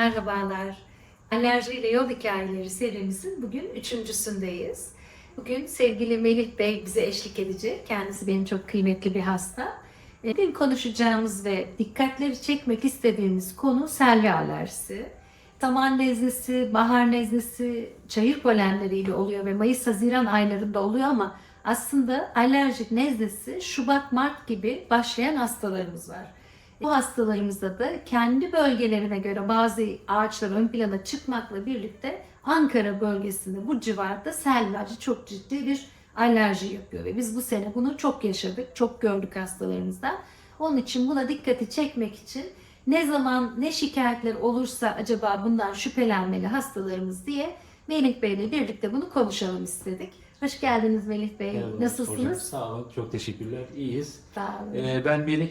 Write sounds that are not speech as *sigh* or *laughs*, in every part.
Merhabalar. Alerji ile Yol Hikayeleri serimizin bugün üçüncüsündeyiz. Bugün sevgili Melih Bey bize eşlik edecek. Kendisi benim çok kıymetli bir hasta. E, Bugün konuşacağımız ve dikkatleri çekmek istediğimiz konu selvi alerjisi. Saman nezlesi, bahar nezlesi, çayır polenleriyle oluyor ve Mayıs-Haziran aylarında oluyor ama aslında alerjik nezlesi Şubat-Mart gibi başlayan hastalarımız var. Bu hastalarımızda da kendi bölgelerine göre bazı ağaçlar ön plana çıkmakla birlikte Ankara bölgesinde bu civarda sel alerji çok ciddi bir alerji yapıyor ve biz bu sene bunu çok yaşadık, çok gördük hastalarımızda. Onun için buna dikkati çekmek için ne zaman ne şikayetler olursa acaba bundan şüphelenmeli hastalarımız diye Melih Bey ile birlikte bunu konuşalım istedik. Hoş geldiniz Melih Bey. Merhaba, hocam. Nasılsınız? Sağ olun, çok teşekkürler. İyiyiz. Sağ olun. Ee, ben Melih,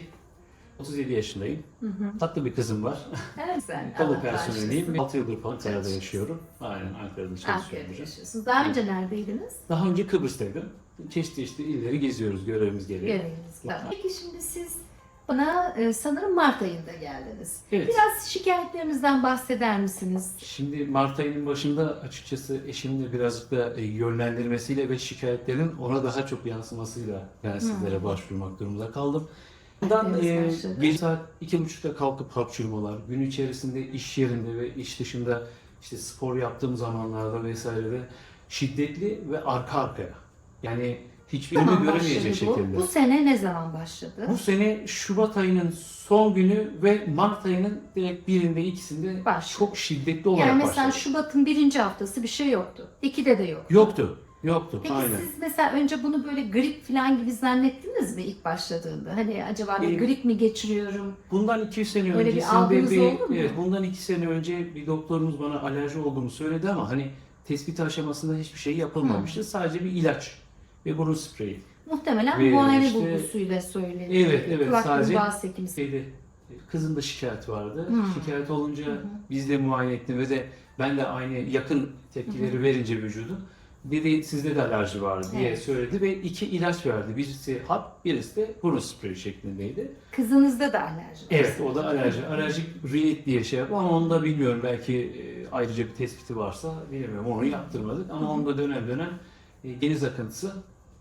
37 yaşındayım. Tatlı bir kızım var. Evet, güzel. *laughs* Kamu personeliyim. 6 yıldır Ankara'da yaşıyorum. Aynen Ankara'da çalışıyorum. Ankara'da yaşıyorsunuz. Daha önce neredeydiniz? Daha önce Kıbrıs'taydım. Çeşitli çeşitli illeri geziyoruz görevimiz gereği. Göreviniz. Tamam. Peki şimdi siz bana e, sanırım Mart ayında geldiniz. Evet. Biraz şikayetlerinizden bahseder misiniz? Şimdi Mart ayının başında açıkçası eşimin de birazcık da e, yönlendirmesiyle ve şikayetlerin ona daha çok yansımasıyla ben sizlere başvurmak durumunda kaldım. Bundan e, gece saat iki buçukta kalkıp hapşurmalar, gün içerisinde iş yerinde ve iş dışında işte spor yaptığım zamanlarda vesairede şiddetli ve arka arkaya. Yani hiçbirini Tamam göremeyecek başladı bu. şekilde. Bu sene ne zaman başladı? Bu sene Şubat ayının son günü ve Mart ayının direkt birinde ikisinde Başladı. çok şiddetli olarak yani mesela başladı. Şubat'ın birinci haftası bir şey yoktu. İkide de yok. Yoktu. Yoktu. Peki Aynen. siz mesela önce bunu böyle grip falan gibi zannettiniz mi ilk başladığında? Hani acaba bir Ee, grip mi geçiriyorum? Bundan iki sene Öyle bir öncesinde algınız bir, oldu mu? evet, bundan iki sene önce bir doktorumuz bana alerji olduğumu söyledi ama hani tespit aşamasında hiçbir şey yapılmamıştı. Sadece bir ilaç ve burun spreyi. Muhtemelen Ve muayene işte- bulgusuyla söyleniyor. Evet, evet, Kulak sadece- hekimi Şeyde kızın da şikayet vardı. Şikayet olunca biz de muayene ettim ve de ben de aynı yakın tepkileri verince vücudun dedi sizde de alerji var diye Evet. söyledi ve iki ilaç verdi. Birisi hap, birisi de burun spreyi şeklindeydi. Kızınızda da alerji var. Evet o da alerji. Alerjik rinit diye şey yapıyor ama onu da bilmiyorum. Belki e, ayrıca bir tespiti varsa bilmiyorum. Onu yaptırmadık ama onda dönem dönem e, geniz akıntısı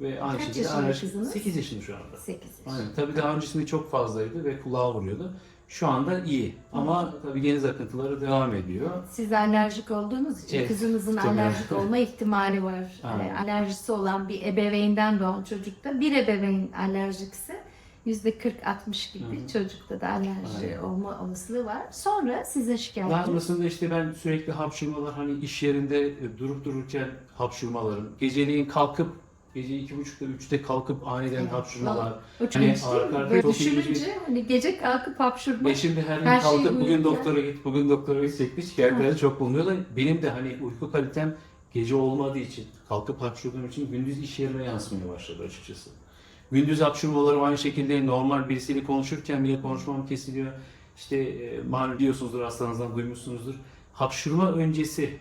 ve aynı Kaç şekilde yaşında alerji. kızınız? 8 yaşında şu anda. 8 yaş. Aynen. Tabii daha öncesinde çok fazlaydı ve kulağa vuruyordu. Şu anda iyi ama tabii geniz akıntıları devam ediyor. Siz alerjik olduğunuz için Evet, kızınızın muhtemelen. alerjik olma ihtimali var. *laughs* Aynen. Yani alerjisi olan bir ebeveynden doğan çocukta bir ebeveyn alerjikse yüzde 40-60 gibi Hı hı. çocukta da alerji Aynen. olma olasılığı var. Sonra sizin Daha şikayetiniz. sonrasında işte ben sürekli hapşurmalar hani iş yerinde e, durup dururken hapşurmalarım, geceliğin kalkıp gece iki buçukta üçte kalkıp aniden Evet. hapşurmalar. O çok Hani ilginç arka Böyle çok ilginç bir- düşününce hani gece kalkıp hapşurmak. Ve şimdi her gün Her şey kalkıp bugün doktora git, bugün doktora git şekli şikayetlerde çok bulunuyor da benim de hani uyku kalitem gece olmadığı için, kalkıp hapşurduğum için gündüz iş yerine yansımaya başladı açıkçası. Gündüz hapşurmalarım aynı şekilde normal birisiyle konuşurken bile konuşmam kesiliyor. İşte e, malum biliyorsunuzdur hastanızdan duymuşsunuzdur. Hapşurma öncesi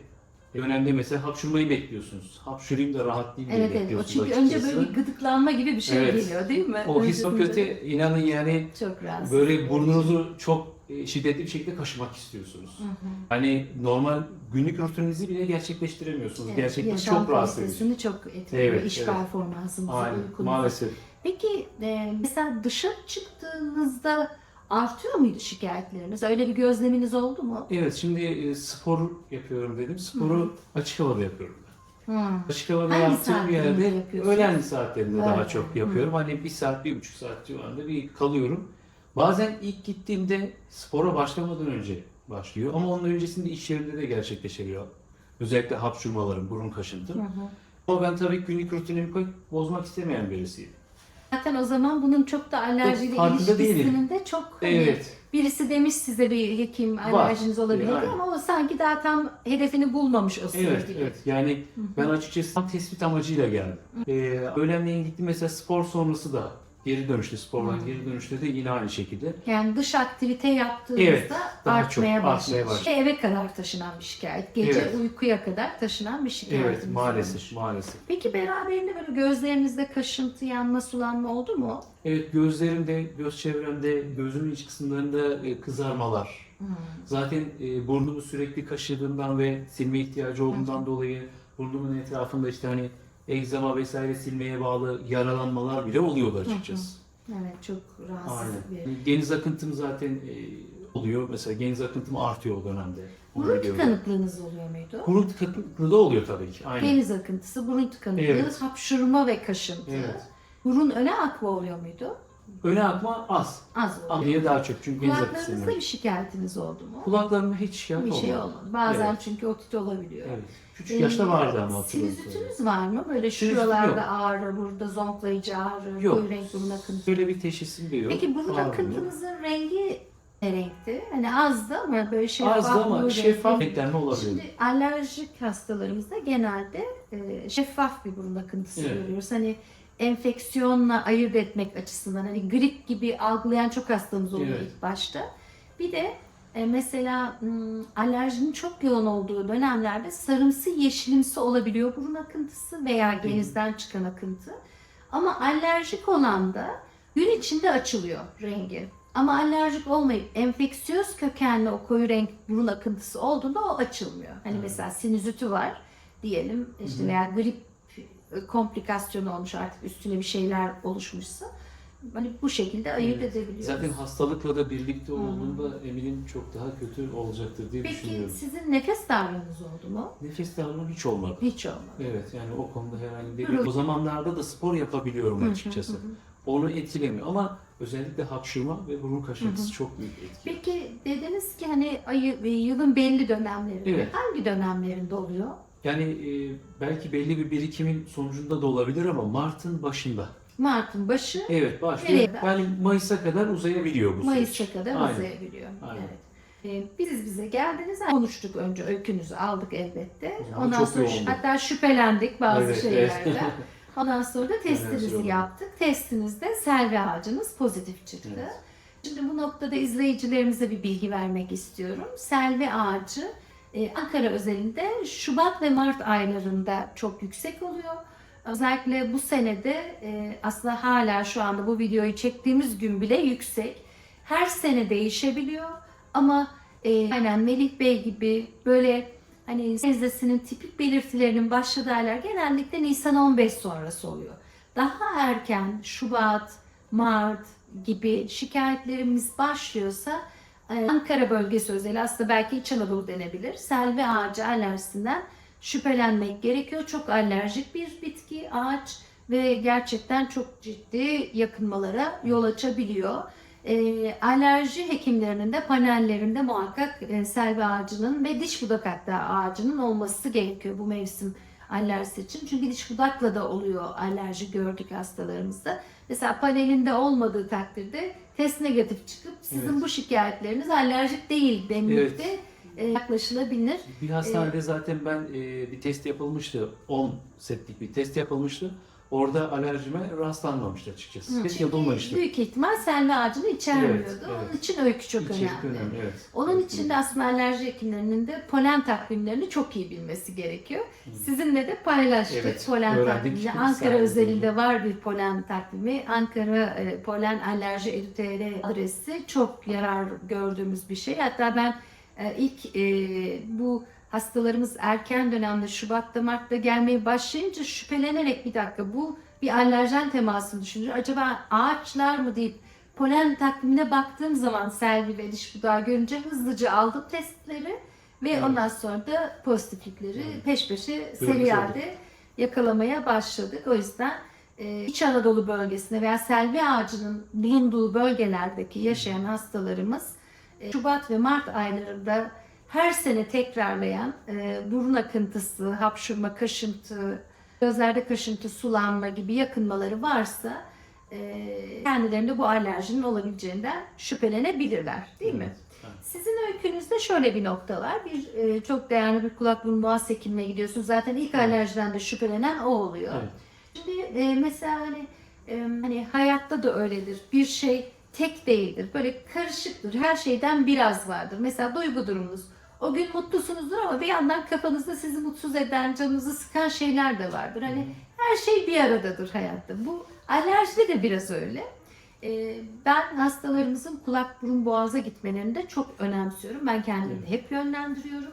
dönemde mesela hapşurmayı bekliyorsunuz. Hapşurayım da rahatlayayım diye Evet evet. O bekliyorsunuz çünkü önce açıkçası. böyle bir gıdıklanma gibi bir şey Evet. geliyor değil mi? O his o kötü inanın yani Çok rahatsız. Böyle burnunuzu çok e, şiddetli bir şekilde kaşımak istiyorsunuz. Hı hı. Hani normal günlük rutininizi bile gerçekleştiremiyorsunuz. Evet, Gerçekten çok rahatsız edici. çok etkiliyor. Evet, iş evet. performansınızı, Aynen, uykunuzu. maalesef. Peki e, mesela dışarı çıktığınızda artıyor muydu şikayetleriniz? Öyle bir gözleminiz oldu mu? Evet, şimdi e, spor yapıyorum dedim. Sporu açık havada yapıyorum ben. Açık havada Hangi yaptığım saatlerinde yerde yapıyorsunuz? öğlen saatlerinde Öğlen. daha çok yapıyorum. Hani bir saat, bir buçuk saat civarında bir kalıyorum. Bazen ilk gittiğimde spora başlamadan önce başlıyor. Ama onun öncesinde iş yerinde de gerçekleşiyor. Özellikle hapşurmalarım, burun kaşıntım. Ama ben tabii günlük rutinimi koyup bozmak istemeyen birisiyim. Zaten o zaman bunun çok da alerjiyle farkında ilişkisinin de çok hani Evet. birisi demiş size bir hekim alerjiniz olabilir Yani. ama o sanki daha tam hedefini bulmamış o Evet, sevgili. evet. Yani ben açıkçası tam tespit amacıyla geldim. Ee, öğlenleyin gittim mesela spor sonrası da geri dönüşte, spordan geri dönüşte de yine aynı şekilde. Yani dış aktivite yaptığımızda Evet, daha artmaya çok başlıyor. artmaya başlıyor. Eve kadar taşınan bir şikayet. Gece Evet. uykuya kadar taşınan bir şikayetimiz Evet, maalesef, olmuş. maalesef. Peki beraberinde böyle gözlerinizde kaşıntı, yanma, sulanma oldu mu? Evet, gözlerimde, göz çevremde, gözümün iç kısımlarında e, kızarmalar. Zaten e, burnumu sürekli kaşıdığımdan ve silme ihtiyacı olduğundan dolayı burnumun etrafında işte hani egzama vesaire silmeye bağlı yaralanmalar bile oluyordu açıkçası. Evet çok rahatsız Aynen. bir. Geniz akıntım zaten e, oluyor. Mesela geniz akıntım artıyor o dönemde. Burun tıkanıklığınız oluyor muydu? Burun tıkanıklığı da oluyor tabii ki. Aynen. Geniz akıntısı, burun tıkanıklığı, Evet. hapşurma ve kaşıntı. Evet. Burun öne akma oluyor muydu? Öne akma az. Az oluyor. Ameliye daha çok çünkü geniz akıntı Kulaklarınızda bir şikayetiniz oldu mu? Kulaklarımda hiç şikayet bir şey olmadı. Bazen Evet. çünkü otit olabiliyor. Evet. Küçük yaşta vardı ama Ee, hatırlıyorum. Sinüzitiniz var mı? Böyle Sinüzit şuralarda yok. ağrı, burada zonklayıcı ağrı, Yok. koyu renk burun akıntısı. Böyle bir teşhisim de yok. Peki burun Ağrım yok. akıntınızın rengi ne renkti? Hani azdı ama böyle şeffaf Azdı ama şeffaf renkli. renklenme olabilir. Şimdi alerjik hastalarımızda genelde e, şeffaf bir burun akıntısı Evet. görüyoruz. Hani enfeksiyonla ayırt etmek açısından hani grip gibi algılayan çok hastamız oluyor Evet. ilk başta. Bir de e, mesela alerjinin çok yoğun olduğu dönemlerde sarımsı yeşilimsi olabiliyor burun akıntısı veya genizden çıkan akıntı. Ama alerjik olan da gün içinde açılıyor rengi. Ama alerjik olmayıp enfeksiyöz kökenli o koyu renk burun akıntısı olduğunda o açılmıyor. Hani Evet. mesela sinüziti var diyelim işte veya grip komplikasyonu olmuş artık üstüne bir şeyler oluşmuşsa hani bu şekilde ayırt Evet. edebiliyoruz. Zaten hastalıkla da birlikte olduğunda eminim çok daha kötü olacaktır diye Peki düşünüyorum. sizin nefes darlığınız oldu mu? Nefes darlığım hiç olmadı. Hiç olmadı. Evet yani o konuda herhangi bir... O zamanlarda da spor yapabiliyorum hı, açıkçası. hı hı. Onu etkilemiyor ama özellikle hapşırma ve burun kaşıntısı çok büyük etki. Peki dediniz ki hani ayı, yılın belli dönemlerinde Evet. hangi dönemlerinde oluyor? Yani e, belki belli bir birikimin sonucunda da olabilir ama Mart'ın başında. Mart'ın başı Evet başlıyor. Nereye? Yani Mayıs'a kadar uzayabiliyor bu süreç. Mayıs'a kadar Aynen. uzayabiliyor. Aynen. Evet. Ee, biz bize geldiniz, konuştuk önce öykünüzü aldık elbette. Ama Ondan çok sonra yoğundu. hatta şüphelendik bazı Evet, şeylerden. evet. *laughs* Ondan sonra da testimizi yoğundu. yaptık. Testimizde selvi ağacınız pozitif çıktı. Evet. Şimdi bu noktada izleyicilerimize bir bilgi vermek istiyorum. Selvi ağacı e, Ankara özelinde Şubat ve Mart aylarında çok yüksek oluyor. Özellikle bu senede e, aslında hala şu anda bu videoyu çektiğimiz gün bile yüksek. Her sene değişebiliyor ama e, aynen Melih Bey gibi böyle hani nezlesinin tipik belirtilerinin başladığı aylar genellikle Nisan 15 sonrası oluyor. Daha erken Şubat, Mart gibi şikayetlerimiz başlıyorsa Ankara bölgesi özel aslında belki İç Anadolu denebilir. Selvi ağacı alerjisinden şüphelenmek gerekiyor. Çok alerjik bir bitki ağaç ve gerçekten çok ciddi yakınmalara yol açabiliyor. E, alerji hekimlerinin de panellerinde muhakkak e, selvi ağacının ve diş budak hatta ağacının olması gerekiyor bu mevsim alerjisi için. Çünkü diş budakla da oluyor alerji gördük hastalarımızda. Mesela panelinde olmadığı takdirde test negatif çıkıp sizin Evet. bu şikayetleriniz alerjik değil denilip de e, yaklaşılabilir. Bir hastanede zaten ben e, bir test yapılmıştı. 10 setlik bir test yapılmıştı. Orada alerjime rastlanmamıştı açıkçası. Test yapılmamıştı. Büyük ihtimal selvi ağacını içermiyordu. Evet, Onun evet. için öykü çok İçerik önemli. önemli, evet. Onun Evet, için de aslında alerji hekimlerinin de polen takvimlerini çok iyi bilmesi gerekiyor. Sizinle de paylaştık Evet, polen öğrendik. takvimini. Ankara özelinde var bir polen takvimi. Ankara e, Polen Alerji Edu.tr adresi çok yarar gördüğümüz bir şey. Hatta ben e, ilk e, bu hastalarımız erken dönemde Şubat'ta Mart'ta gelmeye başlayınca şüphelenerek bir dakika bu bir alerjen temasını düşünce acaba ağaçlar mı deyip polen takvimine baktığım zaman selvi ve diş budağı görünce hızlıca aldım testleri ve Evet. ondan sonra da pozitiflikleri Evet. peş peşe Görmüş seri olduk. halde yakalamaya başladık. O yüzden e, İç Anadolu bölgesinde veya selvi ağacının bulunduğu bölgelerdeki yaşayan hastalarımız e, Şubat ve Mart aylarında her sene tekrarlayan e, burun akıntısı, hapşurma, kaşıntı, gözlerde kaşıntı, sulanma gibi yakınmaları varsa e, kendilerinde bu alerjinin olabileceğinden şüphelenebilirler değil mi? Evet. Sizin öykünüzde şöyle bir nokta var. Bir e, çok değerli bir kulak burun boğaz hekimine gidiyorsunuz. Zaten ilk Evet. alerjiden de şüphelenen o oluyor. Evet. Şimdi e, mesela hani e, hani hayat hayatta da öyledir. Bir şey tek değildir. Böyle karışıktır. Her şeyden biraz vardır. Mesela duygu durumunuz. O gün mutlusunuzdur ama bir yandan kafanızda sizi mutsuz eden, canınızı sıkan şeyler de vardır. Hani her şey bir aradadır hayatta. Bu alerjide de biraz öyle. Ee, ben hastalarımızın kulak burun boğaza gitmelerini de çok önemsiyorum. Ben kendimi hep yönlendiriyorum.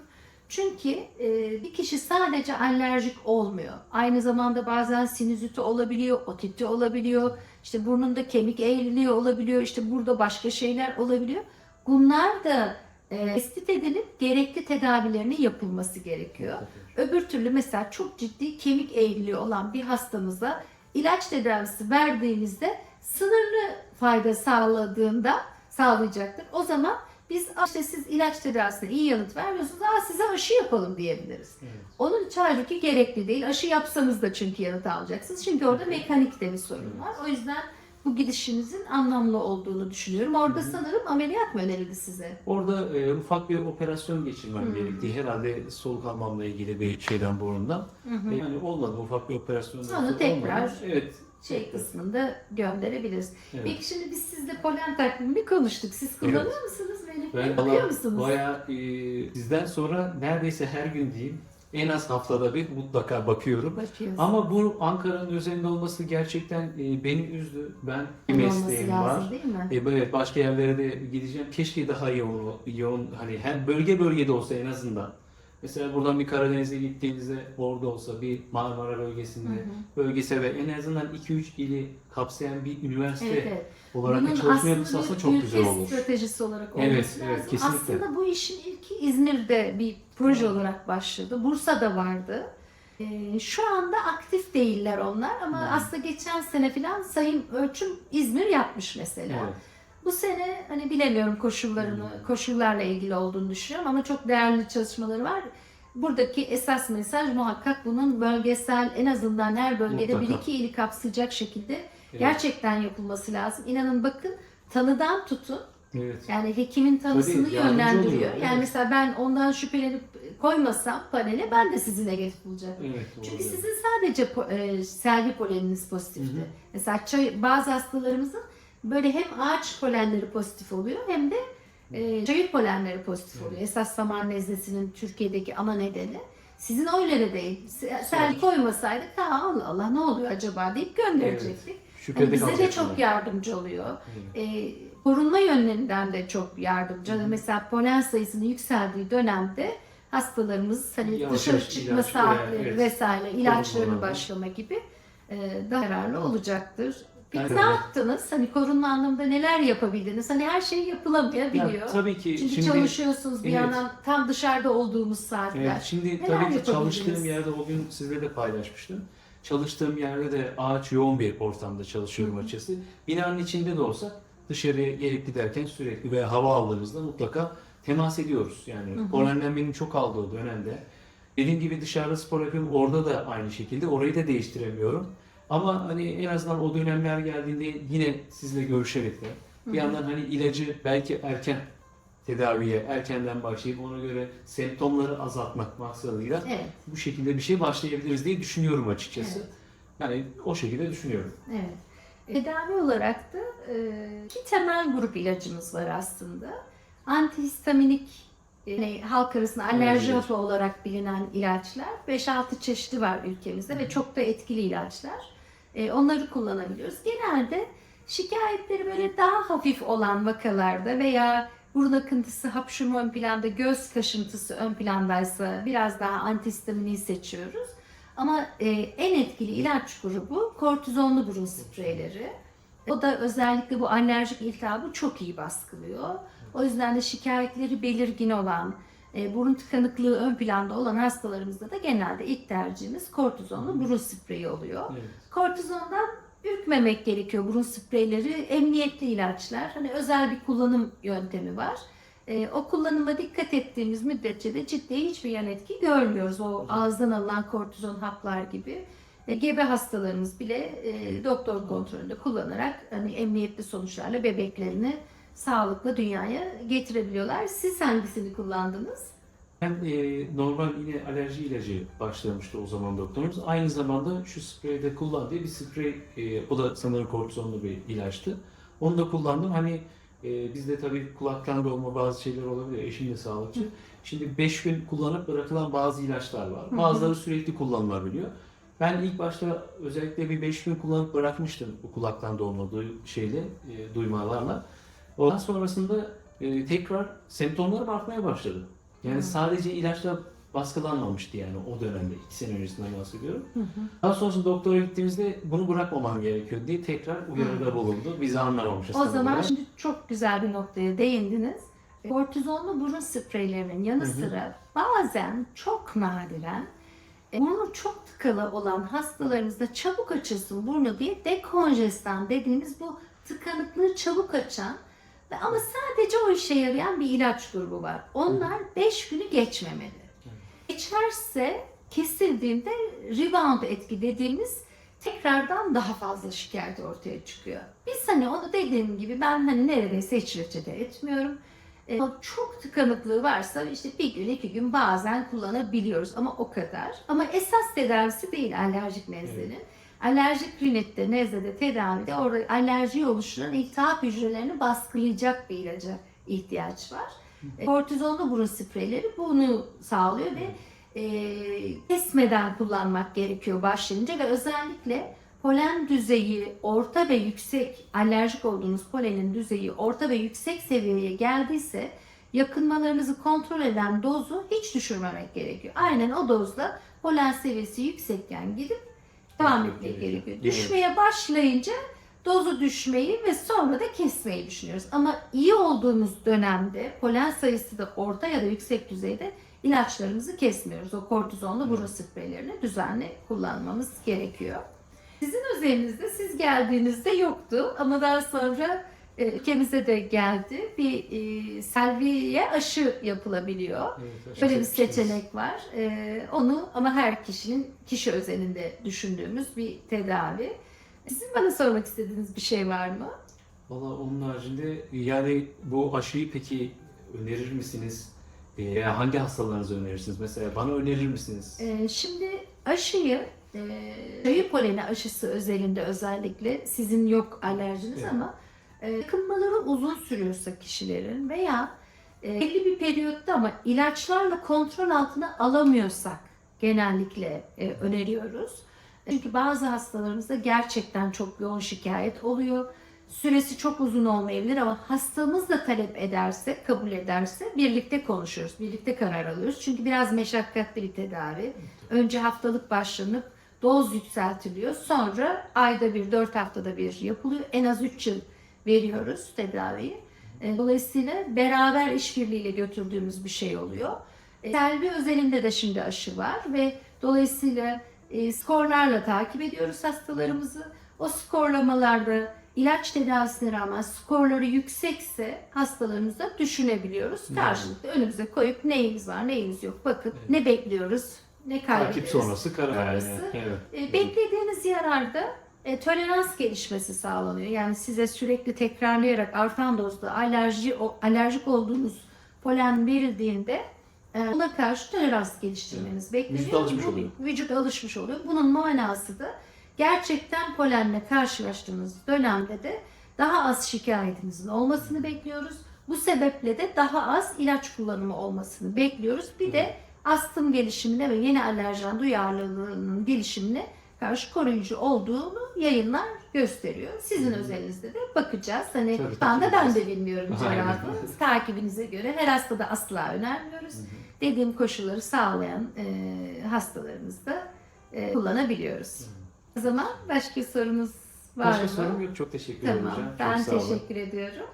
Çünkü e, bir kişi sadece alerjik olmuyor. Aynı zamanda bazen sinüziti olabiliyor, otiti olabiliyor. İşte burnunda kemik eğriliği olabiliyor. işte burada başka şeyler olabiliyor. Bunlar da tespit edilip gerekli tedavilerinin yapılması gerekiyor. Öbür türlü mesela çok ciddi kemik eğriliği olan bir hastamıza ilaç tedavisi verdiğimizde sınırlı fayda sağladığında sağlayacaktır. O zaman biz "Aa, işte siz ilaç tedavisine iyi yanıt vermiyorsunuz. Aa size aşı yapalım diyebiliriz. Evet. Onun için halbuki gerekli değil. Aşı yapsanız da çünkü yanıt alacaksınız. Çünkü orada mekanik de bir sorun var. O yüzden bu gidişinizin anlamlı olduğunu düşünüyorum. Orada sanırım ameliyat mı önerildi size? Orada e, ufak bir operasyon geçirmem Hı. gerekti. Herhalde soluk almamla ilgili bir şeyden burundan. E, yani olmadı ufak bir operasyon. Sonra tekrar Evet. Şey kısmında gönderebiliriz. Evet. Peki şimdi biz sizle polen takvimi konuştuk. Siz kullanıyor Evet. musunuz Melih Bey? Valla musunuz? bayağı e, sizden sonra neredeyse her gün diyeyim en az haftada bir mutlaka bakıyorum. Bakıyoruz. Ama bu Ankara'nın üzerinde olması gerçekten e, beni üzdü. Ben bir Olması mesleğim lazım var. değil mi? E, evet başka yerlere de gideceğim. Keşke daha yoğun, yoğun hani hem bölge bölgede olsa en azından. Mesela buradan bir Karadeniz'e gittiğinizde orada olsa bir Marmara bölgesinde bölgese ve en azından 2-3 ili kapsayan bir üniversite Evet, evet. Olarak Bunun bir çalışma aslında çok güzel olur. stratejisi olarak olması Evet, lazım. evet, kesinlikle. Aslında bu işin ilki İzmir'de bir proje olarak başladı. Bursa'da vardı. Ee, şu anda aktif değiller onlar ama Hmm. aslında geçen sene filan sayım ölçüm İzmir yapmış mesela. Evet. Bu sene hani bilemiyorum koşullarını, koşullarla ilgili olduğunu düşünüyorum ama çok değerli çalışmaları var. Buradaki esas mesaj muhakkak bunun bölgesel en azından her bölgede bir Mutlaka. iki ili kapsayacak şekilde Evet. gerçekten yapılması lazım. İnanın bakın tanıdan tutun Evet. yani hekimin tanısını Tabii, yönlendiriyor. oluyor, Yani evet. mesela ben ondan şüphelenip koymasam panele ben de sizi negatif bulacağım. Evet. Çünkü doğru. sizin sadece po- e, selvi poleniniz pozitifti. Hı hı. Mesela çay, bazı hastalarımızın böyle hem ağaç polenleri pozitif oluyor hem de e, çayır polenleri pozitif oluyor. Esas saman nezlesinin Türkiye'deki ana nedeni. Sizin öyle değil. Se- Selvi koymasaydık ha Allah Allah ne oluyor acaba deyip gönderecektik. Şüphede bize de kalacak çok yardımcı oluyor. E, korunma yönlerinden de çok yardımcı. Hani Mesela polen sayısının yükseldiği dönemde hastalarımız hani Yavaş dışarı yavaş çıkma ilaç, saatleri evet. vesaire ilaçlarını başlama gibi e, daha yararlı olacaktır. Peki Evet. ne yaptınız? Hani korunma anlamında neler yapabildiniz? Hani her şey yapılamayabiliyor. Ya, tabii ki Çünkü şimdi çalışıyorsunuz bir Evet. yandan tam dışarıda olduğumuz saatler. Evet, şimdi Neler tabii ki çalıştığım yerde o gün sizle de paylaşmıştım. Çalıştığım yerde de ağaç yoğun bir ortamda çalışıyorum açıkçası. Binanın içinde de olsa dışarıya gelip giderken sürekli ve hava aldığımızda mutlaka temas ediyoruz. Yani polenlen benim çok aldığı dönemde. Dediğim gibi dışarıda spor yapıyorum. Orada da aynı şekilde. Orayı da değiştiremiyorum. Ama hani en azından o dönemler geldiğinde yine sizle görüşerek de bir yandan hani ilacı belki erken tedaviye erkenden başlayıp ona göre semptomları azaltmak maksadıyla Evet, bu şekilde bir şey başlayabiliriz diye düşünüyorum açıkçası. Evet. Yani o şekilde düşünüyorum. evet. Tedavi olarak da e, iki temel grup ilacımız var aslında. Antihistaminik yani halk arasında alerji Alerji. hapı olarak bilinen ilaçlar 5-6 çeşidi var ülkemizde ve çok da etkili ilaçlar. E, onları kullanabiliyoruz. Genelde şikayetleri böyle daha hafif olan vakalarda veya burun akıntısı, hapşurma ön planda, göz kaşıntısı ön plandaysa biraz daha antihistaminiği seçiyoruz. Ama e, en etkili ilaç grubu kortizonlu burun spreyleri. O da özellikle bu alerjik iltihabı çok iyi baskılıyor. O yüzden de şikayetleri belirgin olan, e, burun tıkanıklığı ön planda olan hastalarımızda da genelde ilk tercihimiz kortizonlu burun spreyi oluyor. Evet. Kortizondan ürkmemek gerekiyor. Burun spreyleri emniyetli ilaçlar. Hani özel bir kullanım yöntemi var. E, o kullanıma dikkat ettiğimiz müddetçe de ciddi hiçbir yan etki görmüyoruz. O ağızdan alınan kortizon haplar gibi. E, gebe hastalarımız bile e, doktor kontrolünde kullanarak hani emniyetli sonuçlarla bebeklerini sağlıklı dünyaya getirebiliyorlar. Siz hangisini kullandınız? Hem e, normal yine alerji ilacı başlamıştı o zaman doktorumuz. Aynı zamanda şu spreyi de kullan diye bir sprey, e, o da sanırım kortizonlu bir ilaçtı. Onu da kullandım. Hani e, bizde tabii kulaktan dolma bazı şeyler olabiliyor. Eşim de sağlıkçı. Şimdi 5 gün kullanıp bırakılan bazı ilaçlar var. Hı hı. Bazıları sürekli kullanılabiliyor. Ben ilk başta özellikle bir 5 gün kullanıp bırakmıştım bu kulaktan dolma duy- şeyle, e, duymalarla. Ondan sonrasında e, tekrar semptomlarım artmaya başladı. Yani sadece ilaçla baskılanmamıştı yani o dönemde, iki sene öncesinden bahsediyorum. Hı hı. Daha sonrasında doktora gittiğimizde bunu bırakmamam gerekiyor diye tekrar uyarıda bulundu. Bizi anlamamışız. O zaman olarak. şimdi çok güzel bir noktaya değindiniz. Kortizonlu burun spreylerinin yanı Hı hı. sıra bazen çok nadiren e, burnu çok tıkalı olan hastalarımızda çabuk açılsın burnu diye dekonjestan dediğimiz bu tıkanıklığı çabuk açan ama sadece o işe yarayan bir ilaç grubu var. Onlar 5 günü geçmemeli. Geçerse kesildiğinde rebound etki dediğimiz tekrardan daha fazla şikayet ortaya çıkıyor. Biz hani onu dediğim gibi ben hani neredeyse hiç reçete etmiyorum. E, çok tıkanıklığı varsa işte bir gün iki gün bazen kullanabiliyoruz ama o kadar. Ama esas tedavisi değil alerjik nezlenin. Alerjik rinitte, nezlede tedavide orada alerji oluşturan iltihap hücrelerini baskılayacak bir ilaca ihtiyaç var. E, Kortizonlu burun spreyleri bunu sağlıyor ve e, kesmeden kullanmak gerekiyor başlayınca ve özellikle polen düzeyi orta ve yüksek, alerjik olduğunuz polenin düzeyi orta ve yüksek seviyeye geldiyse yakınmalarınızı kontrol eden dozu hiç düşürmemek gerekiyor. Aynen o dozla polen seviyesi yüksekken gidip devam etmek gerekiyor. Düşmeye başlayınca dozu düşmeyi ve sonra da kesmeyi düşünüyoruz. Ama iyi olduğumuz dönemde polen sayısı da orta ya da yüksek düzeyde ilaçlarımızı kesmiyoruz. O kortizonlu burun spreylerini düzenli kullanmamız gerekiyor. Sizin özelinizde siz geldiğinizde yoktu ama daha sonra ülkemize de geldi. Bir e, selviye aşı yapılabiliyor. Evet, Böyle bir seçenek var. E, onu ama her kişinin kişi özelinde düşündüğümüz bir tedavi. Sizin bana sormak istediğiniz bir şey var mı? Valla onun haricinde yani bu aşıyı peki önerir misiniz? Ee, hangi hastalarınıza önerirsiniz? Mesela bana önerir misiniz? Ee, şimdi aşıyı, e, poleni aşısı özelinde özellikle sizin yok alerjiniz Evet. ama e, yakınmaları uzun sürüyorsa kişilerin veya e, belli bir periyotta ama ilaçlarla kontrol altına alamıyorsak genellikle e, öneriyoruz. Çünkü bazı hastalarımızda gerçekten çok yoğun şikayet oluyor. Süresi çok uzun olmayabilir ama hastamız da talep ederse, kabul ederse birlikte konuşuyoruz, birlikte karar alıyoruz. Çünkü biraz meşakkatli bir tedavi. Önce haftalık başlanıp doz yükseltiliyor. Sonra ayda bir, dört haftada bir yapılıyor. En az üç yıl veriyoruz tedaviyi. E, Dolayısıyla beraber işbirliğiyle götürdüğümüz bir şey oluyor. E, Selvi özelinde de şimdi aşı var ve dolayısıyla e, skorlarla takip ediyoruz hastalarımızı. O skorlamalarda ilaç tedavisine rağmen skorları yüksekse hastalarımızı düşünebiliyoruz. Hmm. Karşılıklı önümüze koyup neyimiz var, neyimiz yok. Bakın Evet. ne bekliyoruz, ne kaybediyoruz. Takip sonrası karar. Sonrası. Yani, evet. Beklediğiniz yararda e, tolerans gelişmesi sağlanıyor. Yani size sürekli tekrarlayarak artan dozda alerji o, alerjik olduğunuz polen verildiğinde e, ona karşı tolerans geliştirmeniz bekleniyor. Vücut alışmış Bu- oluyor. Vücut alışmış oluyor. Bunun manası da gerçekten polenle karşılaştığınız dönemde de daha az şikayetinizin olmasını bekliyoruz. Bu sebeple de daha az ilaç kullanımı olmasını bekliyoruz. Bir de astım gelişimine ve yeni alerjen duyarlılığının gelişimine karşı koruyucu olduğunu yayınlar gösteriyor. Sizin özelinizde de bakacağız. Hani Tabii, ben de tabii. ben de bilmiyorum cevabı. *laughs* Takibinize göre her hastada asla önermiyoruz. Dediğim koşulları sağlayan e, hastalarımızda e, kullanabiliyoruz. O zaman başka sorunuz var Başka mı? sorum yok. Çok teşekkür ederim Tamam. hocam. Ben Çok teşekkür ediyorum.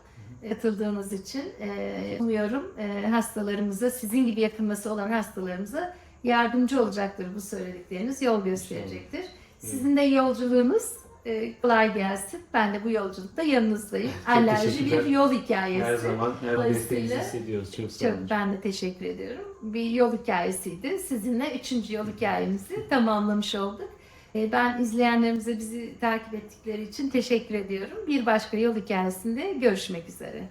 Katıldığınız için e, umuyorum e, hastalarımıza, sizin gibi yakınması olan hastalarımıza yardımcı olacaktır bu söyledikleriniz, yol gösterecektir. Sizin de yolculuğunuz e, kolay gelsin. Ben de bu yolculukta yanınızdayım. Çok Alerji bir yol hikayesi. Her zaman her desteğinizi hissediyoruz. Çok sağ olun. Ben de teşekkür ediyorum. Bir yol hikayesiydi. Sizinle üçüncü yol hikayemizi tamamlamış olduk. E, Ben izleyenlerimize bizi takip ettikleri için teşekkür ediyorum. Bir başka yol hikayesinde görüşmek üzere.